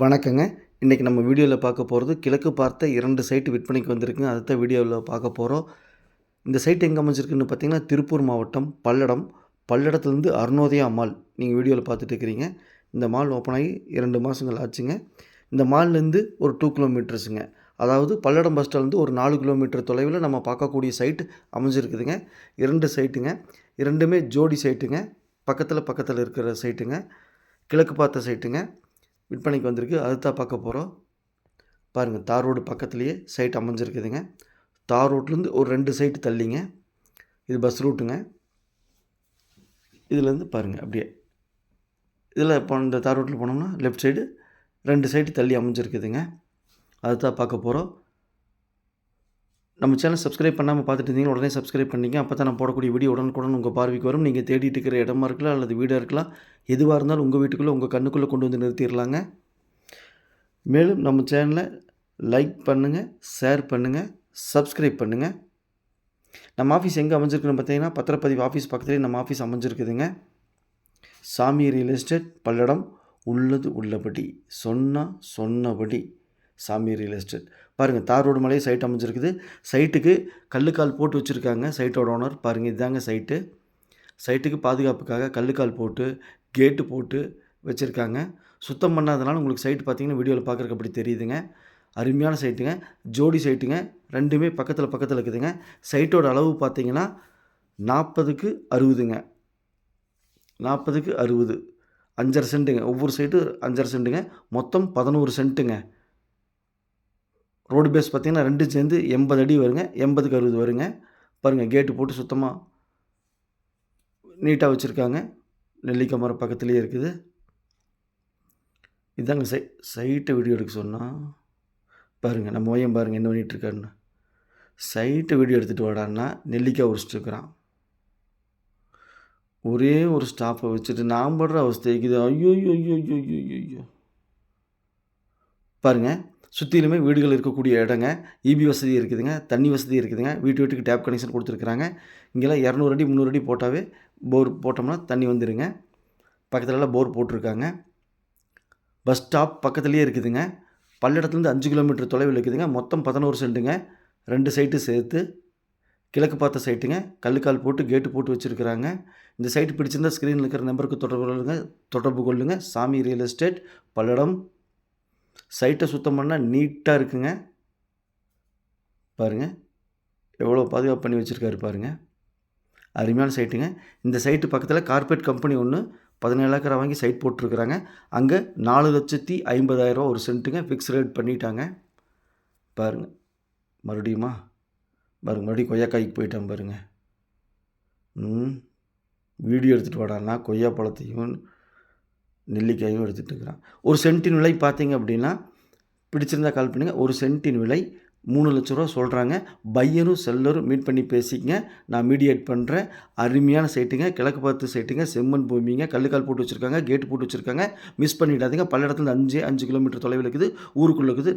வணக்கங்க. இன்றைக்கி நம்ம வீடியோவில் பார்க்க போகிறது கிழக்கு பார்த்த இரண்டு சைட்டு விற்பனைக்கு வந்திருக்குங்க. அதை தான் வீடியோவில் பார்க்க போகிறோம் இந்த சைட் எங்கே அமைஞ்சிருக்குன்னு பார்த்தீங்கன்னா திருப்பூர் மாவட்டம் பல்லடம். பல்லடத்துலேருந்து அருணோதயா மால் நீங்கள் வீடியோவில் பார்த்துட்டு இருக்கிறீங்க. இந்த மால் ஓப்பன் ஆகி இரண்டு மாதங்கள் ஆச்சுங்க. இந்த மால்லேருந்து ஒரு டூ கிலோமீட்டர்ஸுங்க அதாவது பல்லடம் பஸ் ஸ்டாண்ட்லேருந்து ஒரு நாலு கிலோமீட்டர் தொலைவில் நம்ம பார்க்கக்கூடிய சைட் அமைஞ்சிருக்குதுங்க. இரண்டு சைட்டுங்க இரண்டுமே ஜோடி சைட்டுங்க பக்கத்தில் பக்கத்தில் இருக்கிற சைட்டுங்க கிழக்கு பார்த்த சைட்டுங்க விற்பனைக்கு வந்திருக்கு. அது தான் பார்க்க போகிறோம் பாருங்கள் தார் ரோடு பக்கத்துலேயே சைட் அமைஞ்சிருக்குதுங்க. தார் ரோட்லேருந்து ஒரு ரெண்டு சைட்டு தள்ளிங்க. இது பஸ் ரூட்டுங்க இதுலேருந்து பாருங்கள் அப்படியே. இதில் இப்போ இந்த தார் ரோட்டில் போனோம்னா லெஃப்ட் சைடு ரெண்டு சைடு தள்ளி அமைஞ்சிருக்குதுங்க. அது தான் பார்க்க போகிறோம் நம்ம சேனல் சப்ஸ்கிரைப் பண்ணாமல் பார்த்துட்டு இருந்தீங்கன்னா உடனே சப்ஸ்கிரைப் பண்ணிங்க அப்போ தான் நான் போடக்கூடிய வீடியோ உடனுக்குடன் உங்கள் பார்வைக்கு வரும். நீங்கள் தேடிட்டு இருக்கிற இடமா இருக்கலாம் அல்லது வீடாக இருக்கலாம். எதுவாக இருந்தாலும் உங்கள் வீட்டுக்குள்ளே உங்கள் கண்ணுக்குள்ளே கொண்டு வந்து நிறுத்திடலாங்க. மேலும் நம்ம சேனலை லைக் பண்ணுங்கள் ஷேர் பண்ணுங்கள் சப்ஸ்கிரைப் பண்ணுங்கள் நம்ம ஆஃபீஸ் எங்கே அமைஞ்சிருக்குன்னு பார்த்தீங்கன்னா பத்திரப்பதிவு ஆஃபீஸ் பக்கத்துலேயே நம்ம ஆஃபீஸ் அமைஞ்சிருக்குதுங்க. சாமி ரியல் எஸ்டேட் பல்லடம் உள்ளது உள்ளபடி. சொன்னால் சொன்னபடி சாமி ரியல் எஸ்டேட் பாருங்கள் தார் ரோடு மலையே சைட் அமைஞ்சிருக்குது. சைட்டுக்கு கல்லுக்கால் போட்டு வச்சுருக்காங்க சைட்டோட ஓனர் பாருங்கள் இதுதாங்க சைட்டு சைட்டுக்கு பாதுகாப்புக்காக கல்லுக்கால் போட்டு கேட்டு போட்டு வச்சுருக்காங்க. சுத்தம் பண்ணாதனால உங்களுக்கு சைட்டு பார்த்தீங்கன்னா வீடியோவில் பார்க்குறக்கு அப்படி தெரியுதுங்க. அருமையான சைட்டுங்க ஜோடி சைட்டுங்க ரெண்டுமே பக்கத்தில் பக்கத்தில் இருக்குதுங்க. சைட்டோட அளவு பார்த்தீங்கன்னா நாற்பதுக்கு அறுபதுங்க. நாற்பதுக்கு அறுபது. அஞ்சரை சென்ட்டுங்க ஒவ்வொரு சைட்டு அஞ்சரை சென்ட்டுங்க மொத்தம் பதினோரு சென்ட்டுங்க ரோடு பேஸ் பார்த்திங்கன்னா ரெண்டும் சேர்ந்து எண்பது அடி வருங்க. எண்பதுக்கு அறுபது வருங்க. பாருங்கள் கேட்டு போட்டு சுத்தமாக நீட்டாக வச்சுருக்காங்க. நெல்லிக்காய் மரம் பக்கத்துலேயே இருக்குது. இதாங்க சை சைட்டை வீடியோ எடுக்க சொன்னால் பாருங்கள் நம்ம பையன் பாருங்கள் என்ன பண்ணிகிட்ருக்காருன்னு சைட்டை வீடியோ எடுத்துகிட்டு வாடான்னா நெல்லிக்காய் உரிச்சிட்ருக்குறான் ஒரே ஒரு ஸ்டாஃபை வச்சுட்டு நான் படுற அவஸ்தைக்குது ஐயோ ஐயோ ஐயோ ஐயோ ஐயோ ஐயோ. பாருங்கள் சுற்றிலுமே வீடுகள் இருக்கக்கூடிய இடங்க. இபி வசதி இருக்குதுங்க. தண்ணி வசதி இருக்குதுங்க. வீட்டு வீட்டுக்கு டேப் கனெக்ஷன் கொடுத்துருக்குறாங்க. இங்கெல்லாம் இரநூறு அடி முந்நூறு அடி போட்டாவே போர் போட்டோம்னா தண்ணி வந்துடுங்க பக்கத்துலலாம் போர் போட்டிருக்காங்க. பஸ் ஸ்டாப் பக்கத்துலேயே இருக்குதுங்க. பல்லடத்துலேருந்து அஞ்சு கிலோமீட்டர் தொலைவில் இருக்குதுங்க. மொத்தம் பதினோரு சென்ட்டுங்க. ரெண்டு சைட்டு சேர்த்து கிழக்கு பார்த்த சைட்டுங்க கல்லுக்கால் போட்டு கேட்டு போட்டு வச்சுருக்குறாங்க. இந்த சைட்டு பிடிச்சிருந்தால் ஸ்க்ரீனில் இருக்கிற நம்பருக்கு தொடர்பு கொள்ளுங்கள் தொடர்பு கொள்ளுங்கள் சாமி ரியல் எஸ்டேட் பல்லடம் சைட்டை சுத்தம் பண்ணால் நீட்டாக இருக்குங்க. பாருங்கள் எவ்வளோ பாதுகாப்பு பண்ணி வச்சுருக்காரு பாருங்கள் அருமையான சைட்டுங்க. இந்த சைட்டு பக்கத்தில் கார்பரேட் கம்பெனி ஒன்று பதினேழு ஏக்கரை வாங்கி சைட் போட்டிருக்கிறாங்க. அங்கே நாலு லட்சத்தி ஐம்பதாயிரரூவா ஒரு சென்ட்டுங்க ஃபிக்ஸ் ரேட் பண்ணிட்டாங்க. பாருங்கள் மறுபடியுமா? பாருங்க. மறுபடியும் கொய்யாக்காய்க்கு போயிட்டேன் பாருங்கள் ம். வீடியோ எடுத்துகிட்டு வாடான்னா கொய்யா பழத்தையும் நெல்லிக்காயும் எடுத்துகிட்டு இருக்கிறான் ஒரு சென்ட்டின் விலை பார்த்தீங்க அப்படின்னா பிடிச்சிருந்தா கால் பண்ணுங்கள் ஒரு சென்ட்டின் விலை மூணு லட்ச ரூபா சொல்கிறாங்க பையரும் செல்லரும் மீட் பண்ணி பேசிக்கங்க. நான் மீடியேட் பண்ணுறேன் அருமையான சைட்டுங்க கிழக்கு பார்த்து சைட்டுங்க செம்மண் பூமிங்க. கல்லுக்கால் போட்டு வச்சுருக்காங்க. கேட்டு போட்டு வச்சுருக்காங்க. மிஸ் பண்ணிடாதீங்க. பல்லடத்துல அஞ்சு அஞ்சு கிலோமீட்டர் தொலைவில் இருக்குது. ஊருக்குள்ளே இருக்குது.